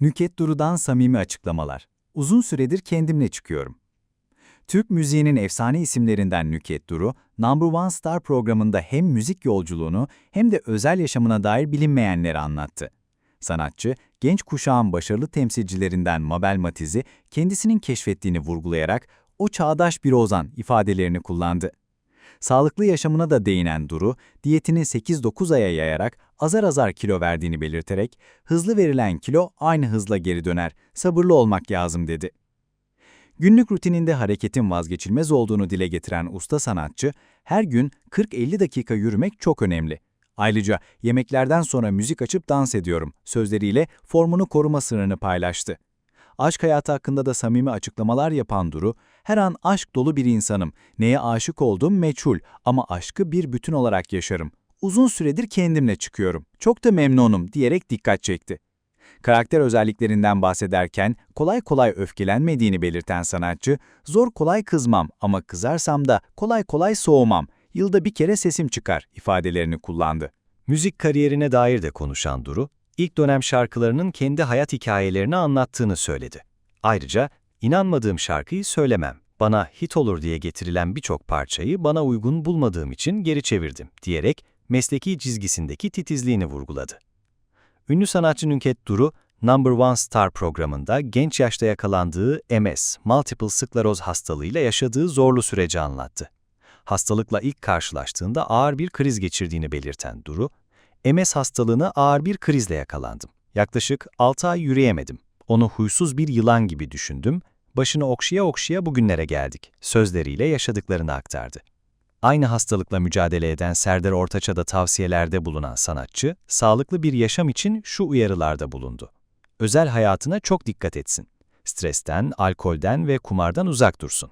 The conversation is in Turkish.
Nüket Duru'dan samimi açıklamalar. Uzun süredir kendimle çıkıyorum. Türk müziğinin efsane isimlerinden Nüket Duru, Number One Star programında hem müzik yolculuğunu hem de özel yaşamına dair bilinmeyenleri anlattı. Sanatçı, genç kuşağın başarılı temsilcilerinden Mabel Matiz'i kendisinin keşfettiğini vurgulayarak o çağdaş bir ozan ifadelerini kullandı. Sağlıklı yaşamına da değinen Duru, diyetini 8-9 aya yayarak azar azar kilo verdiğini belirterek, hızlı verilen kilo aynı hızla geri döner, sabırlı olmak lazım dedi. Günlük rutininde hareketin vazgeçilmez olduğunu dile getiren usta sanatçı, her gün 40-50 dakika yürümek çok önemli. Ayrıca yemeklerden sonra müzik açıp dans ediyorum sözleriyle formunu koruma sırrını paylaştı. Aşk hayatı hakkında da samimi açıklamalar yapan Duru, her an aşk dolu bir insanım, neye aşık olduğum meçhul ama aşkı bir bütün olarak yaşarım. Uzun süredir kendimle çıkıyorum, çok da memnunum diyerek dikkat çekti. Karakter özelliklerinden bahsederken kolay kolay öfkelenmediğini belirten sanatçı, zor kolay kızmam ama kızarsam da kolay kolay soğumam, yılda bir kere sesim çıkar ifadelerini kullandı. Müzik kariyerine dair de konuşan Duru, ilk dönem şarkılarının kendi hayat hikayelerini anlattığını söyledi. Ayrıca, inanmadığım şarkıyı söylemem, bana hit olur diye getirilen birçok parçayı bana uygun bulmadığım için geri çevirdim diyerek mesleki çizgisindeki titizliğini vurguladı. Ünlü sanatçı Nüket Duru, Number One Star programında genç yaşta yakalandığı MS, multiple skleroz hastalığıyla yaşadığı zorlu süreci anlattı. Hastalıkla ilk karşılaştığında ağır bir kriz geçirdiğini belirten Duru, MS hastalığına ağır bir krizle yakalandım. Yaklaşık 6 ay yürüyemedim. Onu huysuz bir yılan gibi düşündüm, başını okşaya okşaya bugünlere geldik, sözleriyle yaşadıklarını aktardı. Aynı hastalıkla mücadele eden Serdar Ortaç'a tavsiyelerde bulunan sanatçı, sağlıklı bir yaşam için şu uyarılarda bulundu. Özel hayatına çok dikkat etsin. Stresten, alkolden ve kumardan uzak dursun.